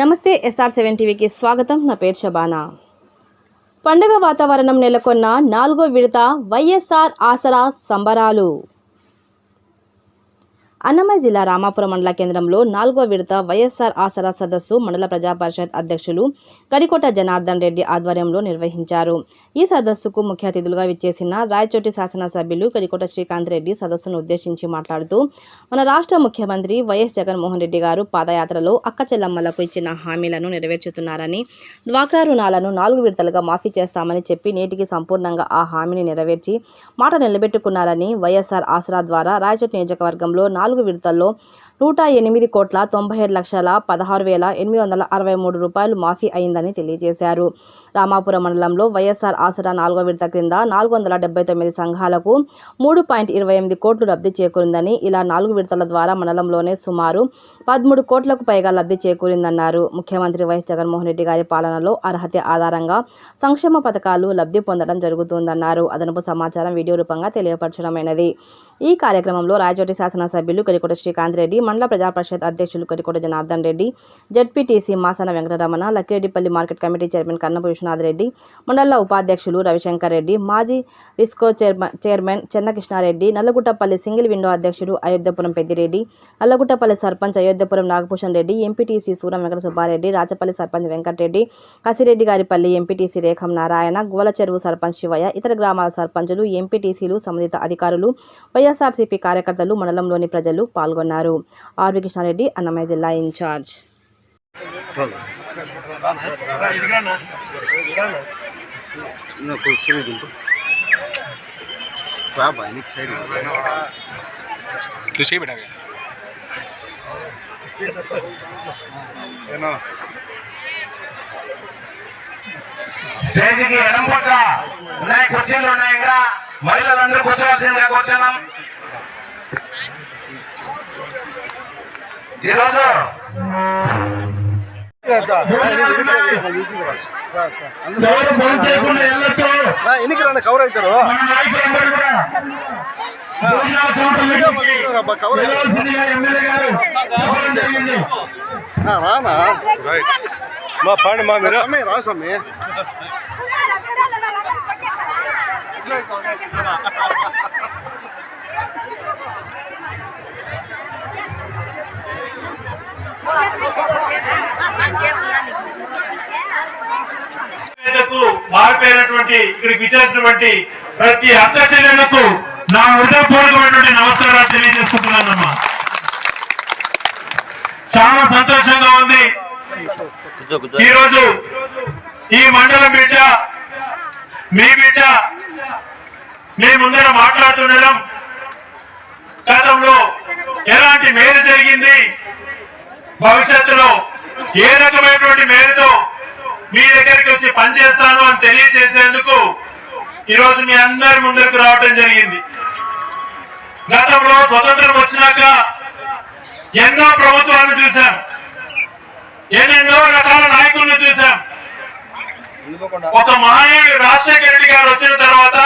నమస్తే SR seven టీవీకి స్వాగతం. నా పేరు శబానా పండుగ వాతావరణం నెలకొన్న నాలుగో విడత వైఎస్ఆర్ ఆసరా సంబరాలు. అన్నమయ్య జిల్లా రామాపురం మండల కేంద్రంలో నాలుగో విడత వైఎస్ఆర్ ఆసరా సదస్సు మండల ప్రజా పరిషత్ అధ్యక్షులు కడికోట జనార్దన్ రెడ్డి ఆధ్వర్యంలో నిర్వహించారు. ఈ సదస్సుకు ముఖ్య అతిథులుగా విచ్చేసిన రాయచోటి శాసనసభ్యులు కడికోట శ్రీకాంత్ రెడ్డి సదస్సును ఉద్దేశించి మాట్లాడుతూ మన రాష్ట్ర ముఖ్యమంత్రి వైఎస్ జగన్మోహన్ రెడ్డి గారు పాదయాత్రలో అక్క చెల్లమ్మలకు ఇచ్చిన హామీలను నెరవేర్చుతున్నారని డ్వాక్రా రుణాలను నాలుగు విడతలుగా మాఫీ చేస్తామని చెప్పి నేటికి సంపూర్ణంగా ఆ హామీని నెరవేర్చి మాట నిలబెట్టుకున్నారని వైఎస్ఆర్ ఆసరా ద్వారా రాయచోటి నియోజకవర్గంలో నాలుగు విడతల్లో నూట ఎనిమిది కోట్ల తొంభై ఏడు లక్షల పదహారు వేల ఎనిమిది వందల అరవై మూడు రూపాయలు మాఫీ అయిందని తెలియజేశారు. రామాపురం మండలంలో వైఎస్ఆర్ ఆసరా నాలుగో విడత క్రింద నాలుగు వందల డెబ్బై తొమ్మిది సంఘాలకు మూడు పాయింట్ ఇరవై ఎనిమిది కోట్లు లబ్ధి చేకూరిందని ఇలా నాలుగు విడతల ద్వారా మండలంలోనే సుమారు పదమూడు కోట్లకు పైగా లబ్ధి చేకూరిందన్నారు. ముఖ్యమంత్రి వైఎస్ జగన్మోహన్ రెడ్డి గారి పాలనలో అర్హత ఆధారంగా సంక్షేమ పథకాలు లబ్ధి పొందడం జరుగుతుందన్నారు. అదనపు సమాచారం వీడియో రూపంగా తెలియపరచడమైనది. ఈ కార్యక్రమంలో రాయచోటి శాసనసభ్యులు కరికోట శ్రీకాంత్ రెడ్డి మండల ప్రజా పరిషత్ అధ్యక్షులు Karikota Janardhan Reddy ZPTC Masana Venkataramana Lakkireddipalli market committee chairman Kannapu Vishwanath Reddy మండల ఉపాధ్యక్షులు రవిశంకర్ రెడ్డి మాజీ రిస్కో chairman chairman Chennakrishnareddy Nallaguttapalli single window అధ్యక్షుడు అయోధ్యపురం పెద్దిరెడ్డి నల్లగుట్టపల్లి సర్పంచ్ అయోధ్యపురం నాగభూషణ్ రెడ్డి ఎంపీటీసీ సూరం వెంకట సుబ్బారెడ్డి రాచపల్లి సర్పంచ్ వెంకటరెడ్డి కసిరెడ్డి గారిపల్లి ఎంపీటీసీ రేఖం నారాయణ గువల చెరువు సర్పంచ్ శివయ్య ఇతర గ్రామాల సర్పంచులు ఎంపీటీసీలు సంబంధిత అధికారులు వైఎస్ఆర్సీపీ కార్యకర్తలు మండలంలోని ప్రజలు పాల్గొన్నారు. ఆర్వి కృష్ణారెడ్డి అన్నమయ్య జిల్లా ఇన్ఛార్జ్. ఉన్నాయి కుర్చీలు ఉన్నాయి ఇంకా. మహిళలందరూ కూర్చోవలసిందిగా కూర్చున్నాం ఈరోజు ఎవరు ఫోన్ చేయకుండా వెళ్ళొచ్చు ఎన్నికి రాండి కవర్ అవుతారు మన నాయకులందరూ కూడా భోజనాల చోట్ల నుంచి కవర్ అవుతారు వెళ్ళవలసిందిగా ఎమ్మెల్యే గారు చెప్పడం జరిగింది. రానా మా పాండి మా మీరు సమయ రా సమయ పేదలకు మారిపోయినటువంటి ఇక్కడికి ఇచ్చినటువంటి ప్రతి అక్క చెల్లెళ్ళకు నా హృదయపూర్వకమైనటువంటి నమస్కారాలు తెలియజేసుకుంటున్నానమ్మా. చాలా సంతోషంగా ఉంది. ఈరోజు ఈ మండలం బిడ్డ మీ బిడ్డ మీ ముందర మాట్లాడుతుండడం గతంలో ఎలాంటి మేలు జరిగింది? భవిష్యత్తులో ఏ రకమైనటువంటి మేలుతో మీ దగ్గరికి వచ్చి పనిచేస్తాను అని తెలియజేసేందుకు ఈరోజు మీ అందరి ముందరకు రావడం జరిగింది. గతంలో స్వతంత్రం వచ్చినాక ఎన్నో ప్రభుత్వాలను చూశాం. ఎన్నెన్నో రకాల నాయకులను చూశాం. ఒక మహనీయుడు రాజశేఖర రెడ్డి గారు వచ్చిన తర్వాత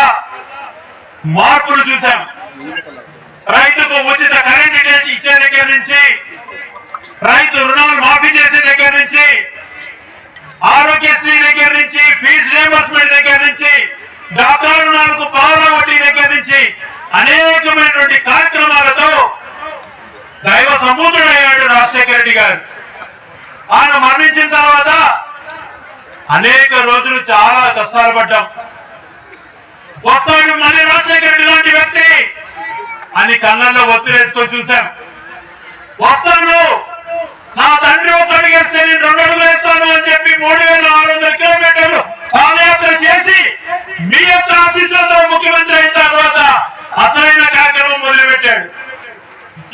మార్పులు చూశాం. రైతుకు ఉచిత కరెంట్ ఇచ్చే దగ్గర నుంచి రైతు రుణాలు మాఫీ చేసే దగ్గర నుంచి ఆరోగ్యశ్రీ దగ్గర నుంచి ఫీజు రియంబర్స్మెంట్ దగ్గర నుంచి డాక్టర్ రుణాలకు పావుల వడ్డీ దగ్గర నుంచి అనేకమైనటువంటి కార్యక్రమాలతో దైవ సముద్రుడయ్యాడు రాజశేఖర రెడ్డి గారు. ఆయన మరణించిన తర్వాత అనేక రోజులు చాలా కష్టాలు పడ్డాం. వస్తాడు మళ్ళీ రాజశేఖర రెడ్డి లాంటి వ్యక్తి. అని కళ్ళల్లో ఒత్తిడేసుకొని చూశాం. వస్తాను. నా తండ్రి ఒక అడిగేస్తే నేను రెండు అడుగులు వేస్తాను అని చెప్పి మూడు వేల ఆరు వందల కిలోమీటర్లు పాదయాత్ర చేసి మీ యొక్క ఆశీస్సులతో ముఖ్యమంత్రి అయిన తర్వాత అసలైన కార్యక్రమం మొదలుపెట్టాడు.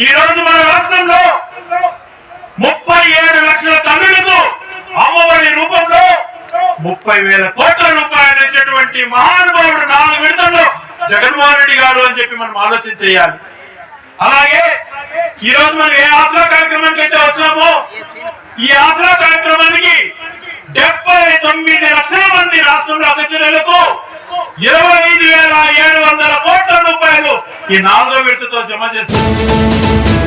ఈ రోజు మన రాష్ట్రంలో ముప్పై ఏడు లక్షల తల్లులకు అమ్మఒడి రూపంలో ముప్పై వేల కోట్ల రూపాయలు మహానుభావుడు నాలుగు విడతల్లో జగన్మోహన్ రెడ్డి గారు అని చెప్పి మనం ఆలోచన చేయాలి. అలాగే ఈ రోజు మనం ఏ ఆసరా కార్యక్రమానికి అయితే వచ్చినామో ఈ ఆసరా కార్యక్రమానికి డెబ్బై తొమ్మిది లక్షల మంది రాష్ట్రంలో అక్కచెల్లెలకు ఇరవై ఐదు వేల ఏడు వందల కోట్ల రూపాయలు ఈ నాలుగో విడతతో జమ చేస్తారు